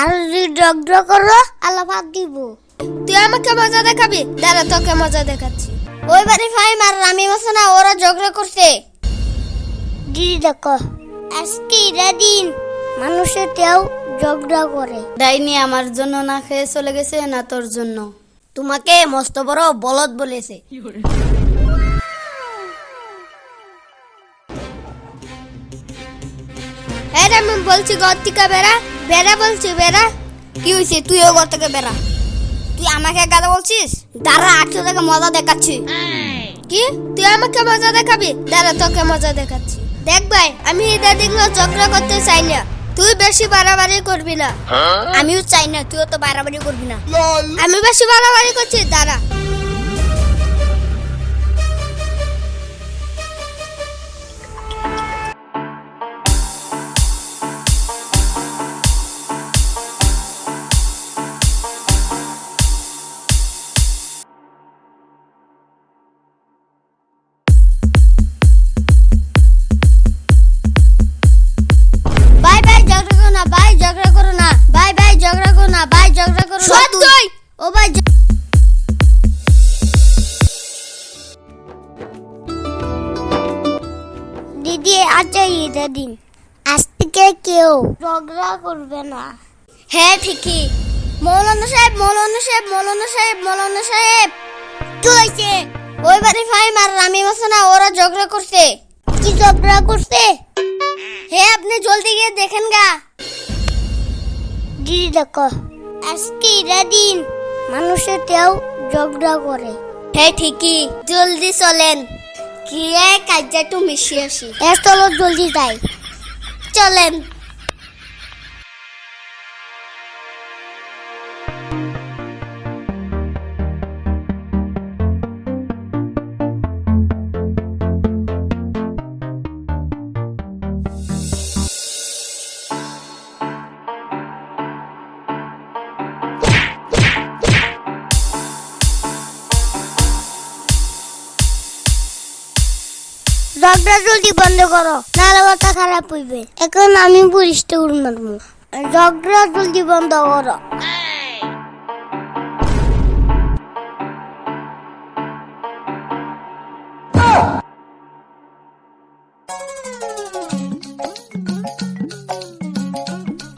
আর যদি ঝগড়া করো আল্লাহ ভাত দিব। তুই আমাকে মজা দেখাবি? দাঁড়া তোকে মজা দেখাচ্ছি। ওই বাড়ি ফাইম আর রামি মাসে না ওরা ঝগড়া করছে। দিদি দেখো আজকে ইরা দিন মানুষের তেও ঝগড়া করে। ডাইনি আমার জন্য না খেয়ে চলে গেছে না তোর জন্য। তোমাকে মস্ত বড় বলদ বলেছে। আমি বলছি ঘর থেকে বেড়া বেড়া বলছি বেড়া। কি হয়েছে তুইও ঘর থেকে বেরা তুই আমাকে গাদা বলছিস? দাঁড়া আটশো টাকা মজা দেখাচ্ছি। কি? তুই আমাকে মজা দেখাবি? দাঁড়া তোকে মজা দেখাচ্ছি। দেখ ভাই আমি এটা দেখল ঝগড়া করতে চাই না। তুই বেশি বাড়াবাড়ি করবি না। আমিও চাই না তুইও তো বাড়াবাড়ি করবি না। আমি বেশি বাড়াবাড়ি করছি দাঁড়া। ঈদের দিন। আজ থেকে কেউ ঝগড়া করবে না। হ্যাঁ ঠিকই। মৌলানা সাহেব মৌলানা সাহেব মৌলানা সাহেব মৌলানা সাহেব। কি হয়েছে? ওই বাড়ি ফাইম আর রামি মাসে না ওরা ঝগড়া করছে। কি ঝগড়া করছে? হে আপনি জলদি গিয়ে দেখেন গা। দিদি দেখো। আজকে ইরা দিন মানুষের তেও ঝগড়া করে। হ্যাঁ ঠিকই। জলদি চলেন। এক কাজটা একটু মিশিয়ে আসি এত লোক জলদি যাই। চলেন। ঝগড়া জলদি বন্ধ করো নাহলে মাথা খারাপ হইবে। এখন আমি পুলিশটা উড় মারবো। ঝগড়া জলদি বন্ধ করো।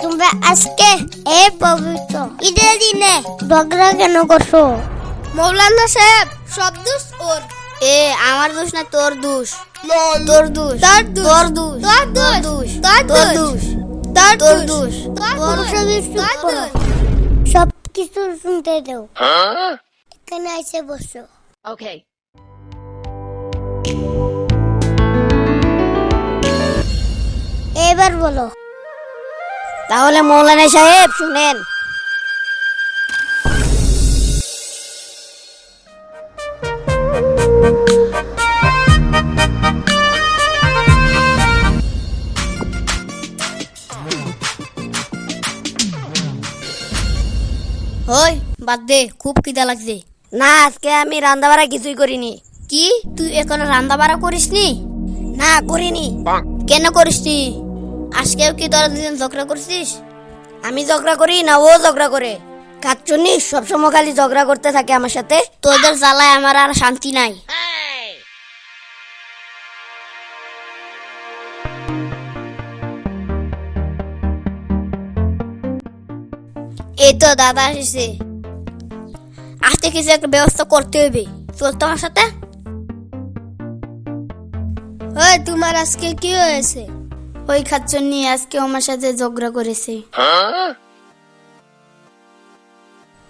তোমরা আজকে এ পবিত্র ঈদের দিনে ঝগড়া কেন করছ? মৌলানা সাহেব সব দোষ ওর। এ আমার দোষ না তোর দোষ। সব কিছু শুনতে দেও এখানে এসে বসো. এবার বলো তাহলে মৌলানা সাহেব শুনেন ওই বাদ দে খুব কিদা লাগছে। না আজকে আমি রান্না বাড়া কিছুই করিনি। কি? তুই এখন রান্না বাড়া করিসনি? না করিনি। কেন করিসনি? আজকেও কি তোরা দুজন ঝগড়া করছিস? আমি ঝগড়া করি না ও ঝগড়া করে। কাচ্চুনি সবসময় খালি ঝগড়া করতে থাকে আমার সাথে? তোদের জ্বালায় আমার আর শান্তি নাই। এই তো দাদা এসেছে। আজকে কিছু একটা ব্যবস্থা করতে হবে। চল তোমার সাথে। ওই তোমার আজকে কি হয়েছে? ওই খাচ্চন্নি আজকে আমার সাথে ঝগড়া করেছে।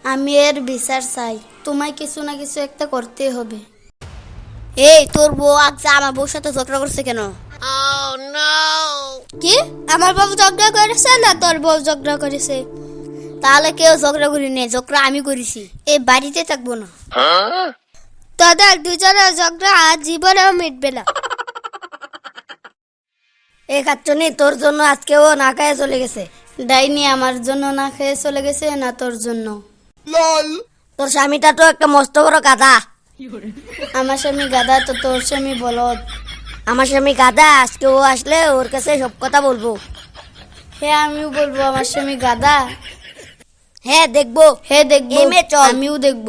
আমি এর বিচার চাই। তোমায় কিছু না কিছু একটা করতে হবে। এই তোর বউ আজকে আমার বউর সাথে ঝগড়া করছে কেন? কি? আমার বাবু ঝগড়া করেছে না তোর বউ ঝগড়া করেছে? তাহলে কেউ ঝগড়া করি নে ঝগড়া আমি করেছি এই বাড়িতে থাকব না। তোদের দুজনের ঝগড়া আজ জীবনেও মিটবে না। এ কাচ্চনি তোর জন্য আজকে ও না খায় চলে গেছে। ডাইনি আমার জন্য না খেয়ে চলে গেছে না তোর জন্য? তোর স্বামীটা তো একটা মস্ত বড় গাধা। আমার স্বামী গাদা তো তোর স্বামী বলদ। আমার স্বামী গাধা আজকে ও আসলে ওর কাছে সব কথা বলব। হ্যাঁ আমিও বলব আমার স্বামী গাদা হ্যাঁ দেখব। হে দেখব। এই মেয়ে চল। আমিও দেখব।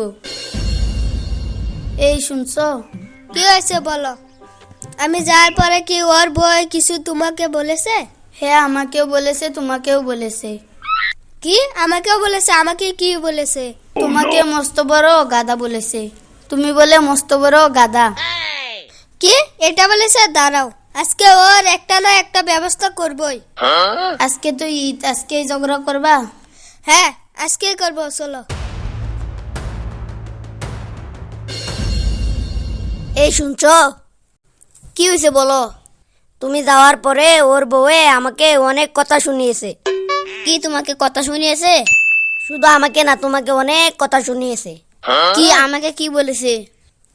এই শুনছো? কি হয়েছে বলো? আমি যাওয়ার পরে কি ওর বই কিছু তোমাকে বলেছে? হ্যাঁ আমাকেও বলেছে তোমাকেও বলেছে। কি? আমাকেও বলেছে? আমাকে কি বলেছে? তোমাকে মস্ত বড় গাদা বলেছে। তুমি বলে মস্ত বড় গাদা কি? এটা বলেছে? দাঁড়াও। আজকে ওর একটা না একটা ব্যবস্থা করবই। আজকে তো ঈদ আজকে ঝগড়া করবা? হ্যাঁ আজকে করব, চলো। এই শুনছ? কি হয়েছে বলো? তুমি যাওয়ার পরে ওর বউয়ে আমাকে অনেক কথা শুনিয়েছে। কি তোমাকে কথা শুনিয়েছে? শুধু আমাকে না, তোমাকে অনেক কথা শুনিয়েছে। কি আমাকে কি বলেছে?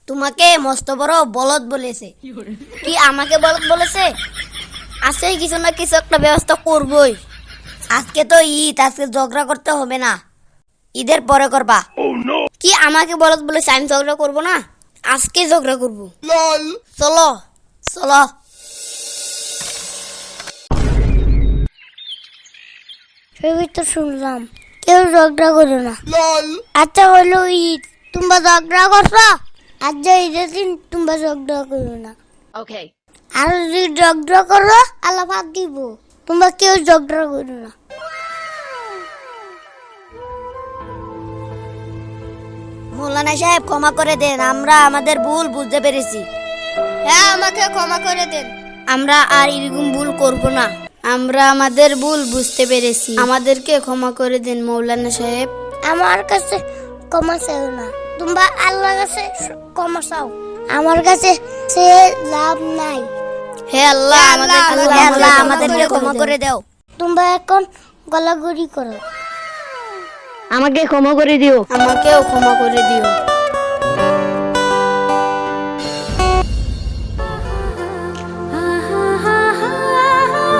তোমাকে মস্ত বড় বলদ বলেছে। কি আমাকে বলদ বলেছে? আছে কিছু না কিছু একটা ব্যবস্থা করবই। আজকে তো ঈদ আজকে ঝগড়া করতে হবে না। ঈদের পরে করবা। কি আমাকে বলত বলেছে আমি ঝগড়া করব না? আজকে ঝগড়া করব। চলো চলো। সেবি তো শুনলাম। কেউ ঝগড়া করো না। আচ্ছা হলো ঈদ। তোমরা ঝগড়া করছ? আজ ঈদের দিন তোমরা ঝগড়া করো না। আর যদি ঝগড়া করো আল্লাহ ভাত দিব। তোমরা কেউ ঝগড়া করো না। মৌলানা সাহেব ক্ষমা করে দেন আমরা আমাদের ভুল বুঝতে পেরেছি। হ্যাঁ আমাকে ক্ষমা করে দেন। আমরা আর এরকম ভুল করব না। আমরা আমাদের ভুল বুঝতে পেরেছি। আমাদেরকে ক্ষমা করে দেন মৌলানা সাহেব। আমার কাছে ক্ষমা চাও না। তোমরা আল্লাহর কাছে ক্ষমা চাও। আমার কাছে সে লাভ নাই। হে আল্লাহ আমাদের আল্লাহ আমাদেরকে ক্ষমা করে দাও। তোমরা এখন গলাগড়ি করো। আমাকে ক্ষমা করে দিও। আমাকেও ক্ষমা করে দিও।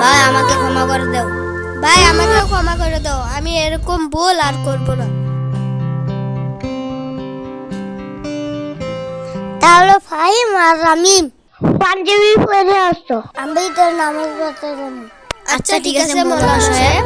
ভাই আমাকে ক্ষমা করে দাও। ভাই আমাকে ক্ষমা করে দাও। আমি এরকম ভুল আর করব না। তাহলে ফাহিম আর রামিম। পাঞ্জাবি পরে আসতো আমি তো নামাজ পড়তে আচ্ছা ঠিক আছে মৌলানা সাহেব।